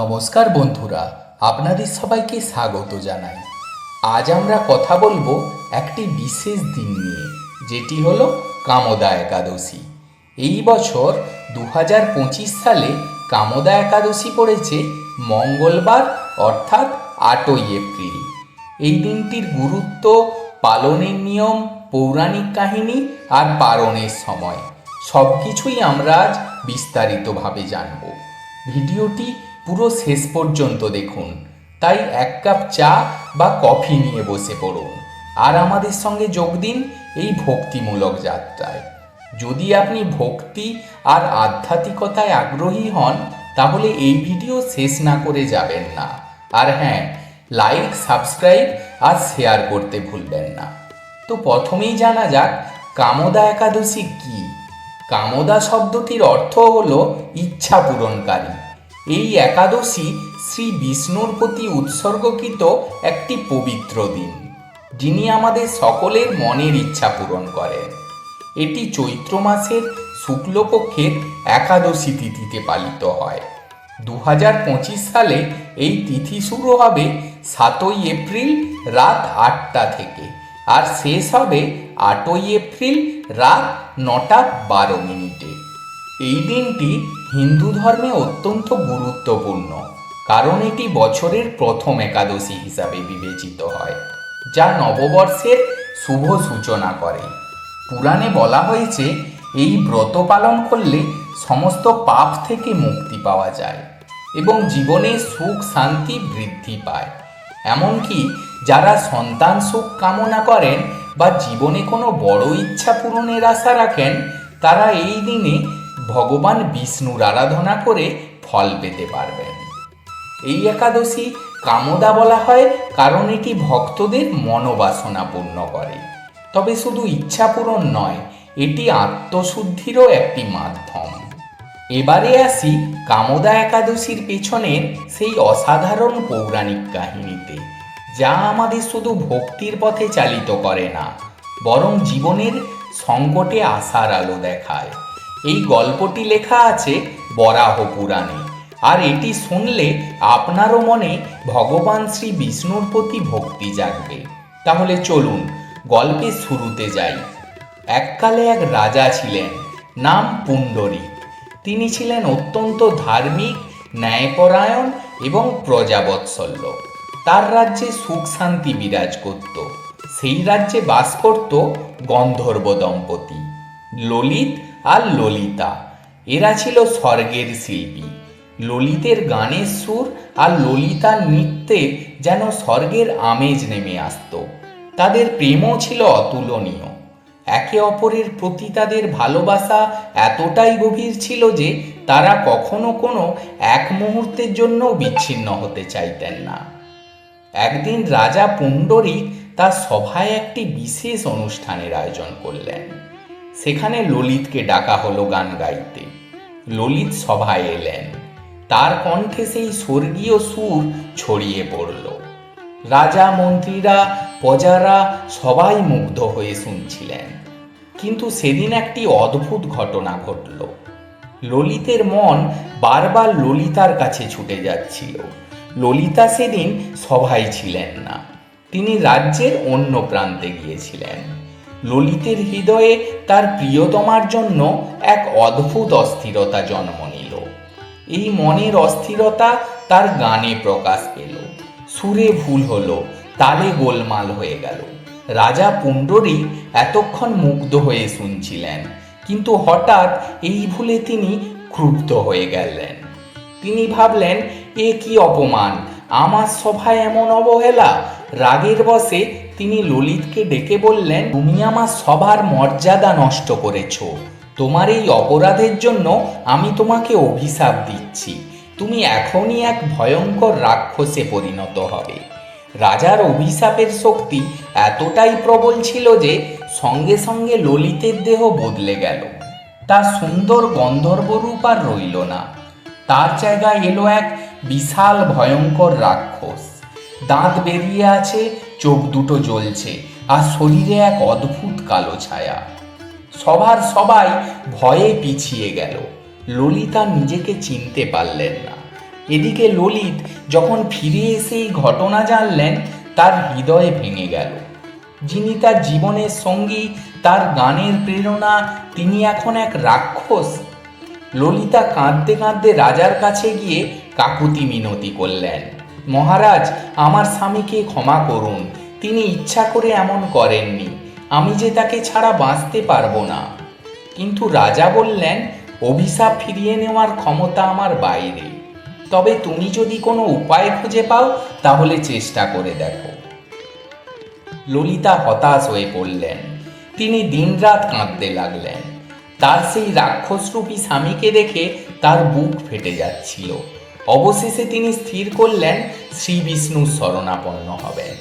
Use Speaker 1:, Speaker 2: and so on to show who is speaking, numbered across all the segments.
Speaker 1: নমস্কার বন্ধুরা, আপনাদের সবাইকে স্বাগত জানাই। আজ আমরা কথা বলব একটি বিশেষ দিন নিয়ে, যেটি হলো কামদা একাদশী। এই বছর দু হাজার পঁচিশ সালে কামদা একাদশী পড়েছে মঙ্গলবার, অর্থাৎ আটই এপ্রিল। এই দিনটির গুরুত্ব পালনের নিয়ম, পৌরাণিক কাহিনী আর পালনের সময়। সব কিছুই আমরা আজ বিস্তারিতভাবে জানব। ভিডিওটি পুরো শেষ পর্যন্ত দেখুন। তাই এক কাপ চা বা কফি নিয়ে বসে পড়ুন। আর আমাদের সঙ্গে যোগ দিন এই ভক্তিমূলক যাত্রায়। যদি আপনি ভক্তি আর আধ্যাত্মিকতায় আগ্রহী হন, তাহলে এই ভিডিও শেষ না করে যাবেন না। আর হ্যাঁ লাইক, সাবস্ক্রাইব আর শেয়ার করতে ভুলবেন না। তো প্রথমেই জানা যাক, কামদা একাদশী কি? কামদা শব্দটির অর্থ হল ইচ্ছা পূরণকারী। এই একাদশী শ্রী বিষ্ণুর প্রতি উৎসর্গকৃত একটি পবিত্র দিন, যিনি আমাদের সকলের মনের ইচ্ছা পূরণ করেন। এটি চৈত্র মাসের শুক্লপক্ষের একাদশী তিথিতে পালিত হয়। দু হাজার পঁচিশ সালে এই তিথি শুরু হবে সাতই এপ্রিল রাত আটটা থেকে আর শেষ হবে আটই এপ্রিল রাত নটা বারো মিনিটে। এই দিনটি হিন্দু ধর্মে অত্যন্ত গুরুত্বপূর্ণ, কারণ এটি বছরের প্রথম একাদশী হিসাবে বিবেচিত হয়, যা নববর্ষের শুভ সূচনা করে। পুরাণে বলা হয়েছে, এই ব্রত পালন করলে সমস্ত পাপ থেকে মুক্তি পাওয়া যায় এবং জীবনে সুখ, শান্তি বৃদ্ধি পায়। এমনকি যারা সন্তান সুখ কামনা করেন বা জীবনে কোনো বড় ইচ্ছা পূরণের আশা রাখেন, তারা এই দিনে ভগবান বিষ্ণুর আরাধনা করে ফল পেতে পারবেন। এই একাদশী কামদা বলা হয় কারণ এটি ভক্তদের মনোবাসনা পূর্ণ করে। তবে শুধু ইচ্ছা পূরণ নয়, এটি আত্মশুদ্ধিরও একটি মাধ্যম। এবারে আসি কামদা একাদশীর পেছনের সেই অসাধারণ পৌরাণিক কাহিনীতে, যা আমাদের শুধু ভক্তির পথে চালিত করে না, বরং জীবনের সংকটে আশার আলো দেখায়। এই গল্পটি লেখা আছে বরাহ পুরাণে। আর এটি শুনলে আপনারও মনে ভগবান শ্রী বিষ্ণুর প্রতি ভক্তি জাগবে। তাহলে চলুন গল্পের শুরুতে যাই। এককালে এক রাজা ছিলেন, নাম পুণ্ডরী। তিনি ছিলেন অত্যন্ত ধার্মিক, ন্যায়পরায়ণ এবং প্রজাবৎসল্য। তার রাজ্যে সুখ শান্তি বিরাজ করত। সেই রাজ্যে বাস করত গন্ধর্ব দম্পতি। ললিত আর ললিতা। এরা ছিল স্বর্গের শিল্পী। ললিতের গানের সুর আর ললিতার নৃত্যে যেন স্বর্গের আমেজ নেমে আসতো। তাদের প্রেমও ছিল অতুলনীয়। একে অপরের প্রতি তাদের ভালোবাসা এতটাই গভীর ছিল যে তারা কখনো কোনো এক মুহূর্তের জন্য বিচ্ছিন্ন হতে চাইতেন না। একদিন রাজা পুণ্ডরিক তার সভায় একটি বিশেষ অনুষ্ঠানের আয়োজন করলেন। সেখানে ললিতকে ডাকা হলো গান গাইতে। ললিত সভায় এলেন। তার কণ্ঠে সেই স্বর্গীয় সুর ছড়িয়ে পড়ল। রাজা, মন্ত্রীরা, প্রজারা সবাই মুগ্ধ হয়ে শুনছিলেন। কিন্তু সেদিন একটি অদ্ভুত ঘটনা ঘটল। ললিতের মন বারবার ললিতার কাছে ছুটে যাচ্ছিল। ললিতা সেদিন সভায় ছিলেন না। তিনি রাজ্যের অন্য প্রান্তে গিয়েছিলেন। ললিতের হৃদয়ে তার প্রিয়তমার জন্য এক অদ্ভুত অস্থিরতা জন্ম নিল। এই মনের অস্থিরতা তার গানে প্রকাশ পেল। সুরে ভুল হলো, তালে গোলমাল হয়ে গেল। রাজা পুণ্ডরী এতক্ষণ মুগ্ধ হয়ে শুনছিলেন, কিন্তু হঠাৎ এই ভুলে তিনি ক্রুব্ধ হয়ে গেলেন। তিনি ভাবলেন, এ কি অপমান? আমার সভায় এমন অবহেলা? রাগের বসে তিনি ললিতকে ডেকে বললেন, তুমি আমার সভার মর্যাদা নষ্ট করেছ। তোমার এই অপরাধের জন্য আমি তোমাকে অভিশাপ দিচ্ছি। তুমি এখনই এক ভয়ঙ্কর রাক্ষসে পরিণত হবে। রাজার অভিশাপের শক্তি এতটাই প্রবল ছিল যে সঙ্গে সঙ্গে ললিতের দেহ বদলে গেল। তার সুন্দর গন্ধর্ব রূপ আর রইল না। তার জায়গায় এলো এক বিশাল ভয়ঙ্কর রাক্ষস। দাঁত বেরিয়ে আছে চোখ দুটো জ্বলছে, আর শরীরে এক অদ্ভুত কালো ছায়া। সবার সবাই ভয়ে পিছিয়ে গেল। ললিতা নিজেকে চিনতে পারলেন না। এদিকে ললিত যখন ফিরে এসে এই ঘটনা জানলেন, তার হৃদয়ে ভেঙে গেল। যিনি তার জীবনের সঙ্গী, তার গানের প্রেরণা, তিনি এখন এক রাক্ষস। ললিতা কাঁদতে কাঁদতে রাজার কাছে গিয়ে কাকুতি মিনতি করলেন। মহারাজ, আমার স্বামীকে ক্ষমা করুন। তিনি ইচ্ছা করে এমন করেননি। আমি যে তাকে ছাড়া বাঁচতে পারব না। কিন্তু রাজা বললেন, অভিশাপ ফিরিয়ে নেওয়ার ক্ষমতা আমার বাইরে। তবে তুমি যদি কোনো উপায় খুঁজে পাও, তাহলে চেষ্টা করে দেখো। ললিতা হতাশ হয়ে পড়লেন। তিনি দিনরাত কাঁদতে লাগলেন। তার সেই রাক্ষসরূপী স্বামীকে দেখে তার বুক ফেটে যাচ্ছিল। অবশেষে তিনি স্থির করলেন, শ্রী বিষ্ণুর শরণাপন্ন হবেন।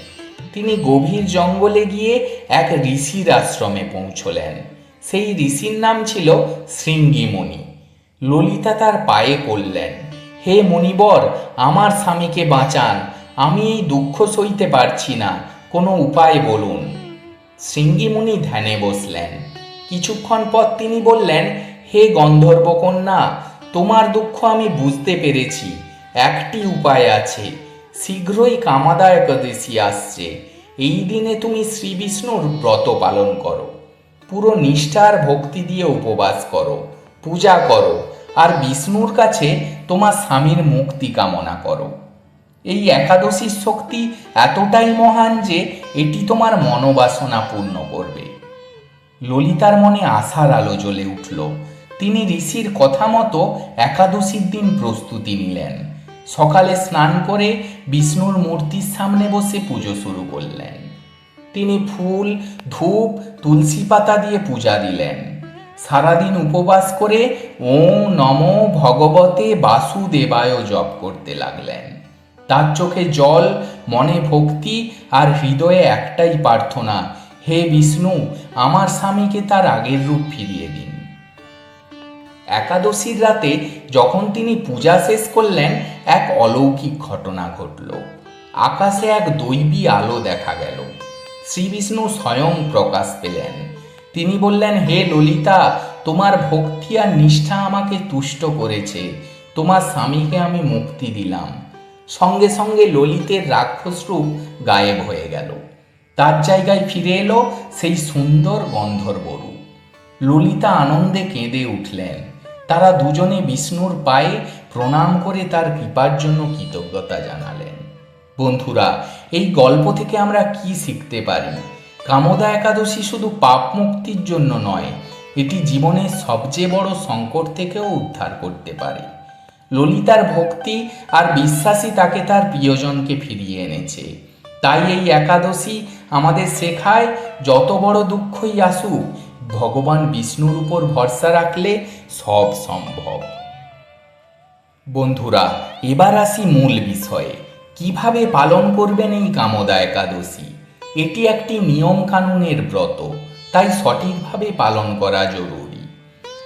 Speaker 1: তিনি গভীর জঙ্গলে গিয়ে এক ঋষির আশ্রমে পৌঁছলেন। সেই ঋষির নাম ছিল শৃঙ্গিমণি। ললিতা তার পায়ে পড়লেন, হে মণিবর, আমার স্বামীকে বাঁচান, আমি এই দুঃখ সইতে পারছি না, কোনো উপায় বলুন? শৃঙ্গিমুনি ধ্যানে বসলেন। কিছুক্ষণ পর তিনি বললেন, হে গন্ধর্ব কন্যা তোমার দুঃখ আমি বুঝতে পেরেছি। একটি উপায় আছে। শীঘ্রই কামাদা একাদশী আসছে। এই দিনে তুমি শ্রী বিষ্ণুর ব্রত পালন করো। পুরো নিষ্ঠার ভক্তি দিয়ে উপবাস করো, পূজা করো আর বিষ্ণুর কাছে তোমার স্বামীর মুক্তি কামনা করো। এই একাদশীর শক্তি এতটাই মহান যে এটি তোমার মনোবাসনা পূর্ণ করবে। ললিতার মনে আশার আলো জ্বলে উঠল। তিনি ঋষির কথা মতো একাদশীর দিন প্রস্তুতি নিলেন। সকালে স্নান করে বিষ্ণুর মূর্তির সামনে বসে পুজো শুরু করলেন। তিনি ফুল, ধূপ, তুলসী পাতা দিয়ে পূজা দিলেন। সারাদিন উপবাস করে ওম নম ভগবতে বাসুদেবায় জপ করতে লাগলেন। তার চোখে জল, মনে ভক্তি আর হৃদয়ে একটাই প্রার্থনা, হে বিষ্ণু, আমার স্বামীকে তার আগের রূপ ফিরিয়ে দিন। একাদশীর রাতে যখন তিনি পূজা শেষ করলেন, এক অলৌকিক ঘটনা ঘটল। আকাশে এক দৈবী আলো দেখা গেল। শ্রীবিষ্ণু স্বয়ং প্রকাশ পেলেন। তিনি বললেন, হে ললিতা, তোমার ভক্তি আর নিষ্ঠা আমাকে তুষ্ট করেছে। তোমার স্বামীকে আমি মুক্তি দিলাম। সঙ্গে সঙ্গে ললিতের রাক্ষস রূপ গায়েব হয়ে গেল। তার জায়গায় ফিরে এলো সেই সুন্দর গন্ধর্ব রূপ। ললিতা আনন্দে কেঁদে উঠলেন। তারা দুজনে বিষ্ণুর পায়ে প্রণাম করে তার কৃপার জন্য কৃতজ্ঞতা জানালেন। বন্ধুরা, এই গল্প থেকে আমরা কি শিখতে পারি? কামদা একাদশী শুধু পাপ মুক্তির জন্য নয়, এটি জীবনের সবচেয়ে বড় সংকট থেকেও উদ্ধার করতে পারে। ললিতার ভক্তি আর বিশ্বাসী তাকে তার প্রিয়জনকে ফিরিয়ে এনেছে। তাই এই একাদশী আমাদের শেখায় যত বড় দুঃখই আসুক ভগবান বিষ্ণুর উপর ভরসা রাখলে সব সম্ভব। বন্ধুরা, এবার আসি মূল বিষয়ে। কীভাবে পালন করবেন এই কামদা একাদশী? এটি একটি নিয়ম কানুনের ব্রত, তাই সঠিকভাবে পালন করা জরুরি।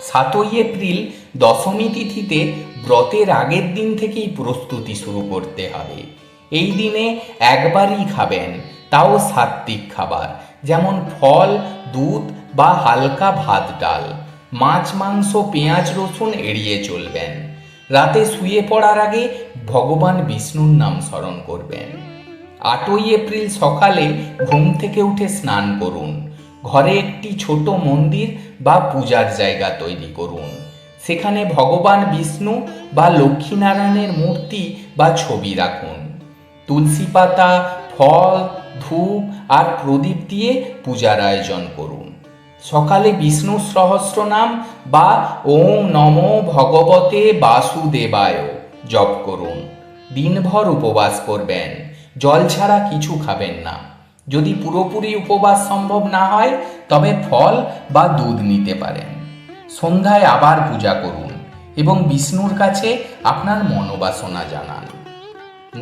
Speaker 1: সাতই এপ্রিল দশমী তিথিতে ব্রতের আগের দিন থেকেই প্রস্তুতি শুরু করতে হবে। এই দিনে একবারই খাবেন, তাও সাত্বিক খাবার, যেমন ফল, দুধ বা হালকা ভাত ডাল। মাছ, মাংস, পেঁয়াজ, রসুন এড়িয়ে চলবেন। রাতে শুয়ে পড়ার আগে ভগবান বিষ্ণুর নাম স্মরণ করবেন। আটই এপ্রিল সকালে ঘুম থেকে উঠে স্নান করুন। ঘরে একটি ছোট মন্দির বা পূজার জায়গা তৈরি করুন। সেখানে ভগবান বিষ্ণু বা লক্ষ্মীনারায়ণের মূর্তি বা ছবি রাখুন। তুলসী পাতা, ফল, ধূপ আর প্রদীপ দিয়ে পূজার আয়োজন করুন। সকালে বিষ্ণু সহস্র নাম বা ওম নম ভগবতে বাসুদেবায়। জপ করুন। দিনভর উপবাস করবেন। জল ছাড়া কিছু খাবেন না। যদি পুরোপুরি উপবাস সম্ভব না হয়, তবে ফল বা দুধ নিতে পারেন। সন্ধ্যায় আবার পূজা করুন এবং বিষ্ণুর কাছে আপনার মনোবাসনা জানান।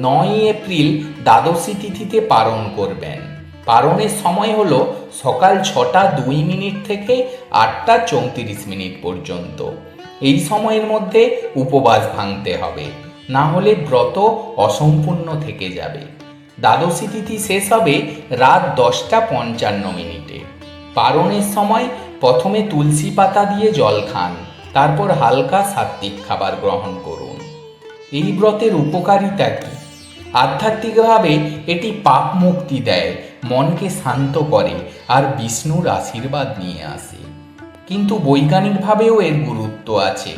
Speaker 1: নয় এপ্রিল দ্বাদশী তিথিতে পালন করবেন। পালনের সময় হলো সকাল ছটা দুই মিনিট থেকে আটটা চৌত্রিশ মিনিট পর্যন্ত। এই সময়ের মধ্যে উপবাস ভাঙতে হবে, না হলে ব্রত অসম্পূর্ণ থেকে যাবে। দ্বাদশী তিথি শেষ হবে রাত দশটা পঞ্চান্ন মিনিটে। পারণের সময় প্রথমে তুলসী পাতা দিয়ে জল খান, তারপর হালকা সাত্বিক খাবার গ্রহণ করুন। এই ব্রতের উপকারিতা কী? আধ্যাত্মিকভাবে এটি পাপ মুক্তি দেয় মনকে শান্ত করে আর বিষ্ণুর আশীর্বাদ নিয়ে আসে। কিন্তু বৈজ্ঞানিকভাবেও এর গুরুত্ব আছে।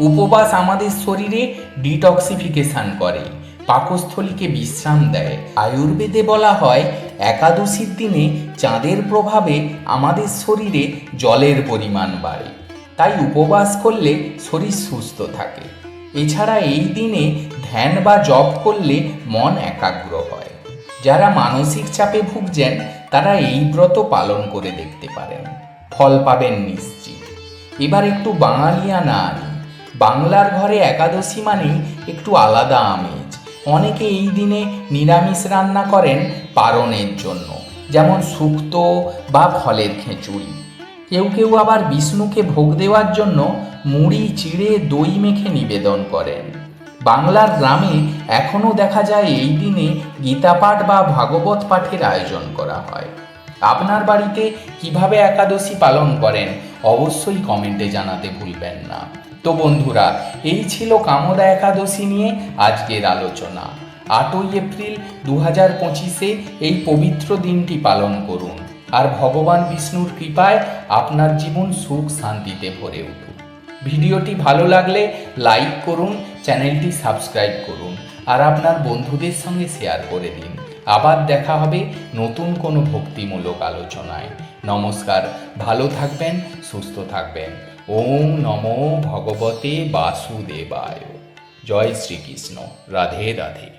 Speaker 1: উপবাস আমাদের শরীরে ডিটক্সিফিকেশন করে, পাকস্থলীকে বিশ্রাম দেয়। আয়ুর্বেদে বলা হয়, একাদশীর দিনে চাঁদের প্রভাবে আমাদের শরীরে জলের পরিমাণ বাড়ে। তাই উপবাস করলে শরীর সুস্থ থাকে। এছাড়া এই দিনে ধ্যান বা জপ করলে মন একাগ্র হয়। যারা মানসিক চাপে ভুগছেন, তারা এই ব্রত পালন করে দেখতে পারেন। ফল পাবেন নিশ্চিত। এবার একটু বাঙালিয়ানা আনি বাংলার ঘরে একাদশী মানেই একটু আলাদা আমেজ। অনেকে এই দিনে নিরামিষ রান্না করেন পারণের জন্য, যেমন শুক্তো বা ফলের খেঁচুড়ি। কেউ কেউ আবার বিষ্ণুকে ভোগ দেওয়ার জন্য মুড়ি, চিড়ে, দই মেখে নিবেদন করেন। বাংলার গ্রামে এখনও দেখা যায় এই দিনে গীতাপাঠ বা ভাগবত পাঠের আয়োজন করা হয়। আপনার বাড়িতে কীভাবে একাদশী পালন করেন, অবশ্যই কমেন্টে জানাতে ভুলবেন না। তো বন্ধুরা, এই ছিল কামদা একাদশী নিয়ে আজকের আলোচনা। আটই এপ্রিল দু হাজার পঁচিশে এই পবিত্র দিনটি পালন করুন। আর ভগবান বিষ্ণুর কৃপায় আপনার জীবন সুখ শান্তিতে ভরে উঠুক। ভিডিওটি ভালো লাগলে লাইক করুন, চ্যানেলটি সাবস্ক্রাইব করুন, আর আপনার বন্ধুদের সঙ্গে শেয়ার করে দিন। আবার দেখা হবে নতুন কোনো ভক্তিমূলক আলোচনায়। নমস্কার, ভালো থাকবেন, সুস্থ থাকবেন। ওম নমো ভগবতে বাসুদেবায়। জয় শ্রীকৃষ্ণ। রাধে রাধে।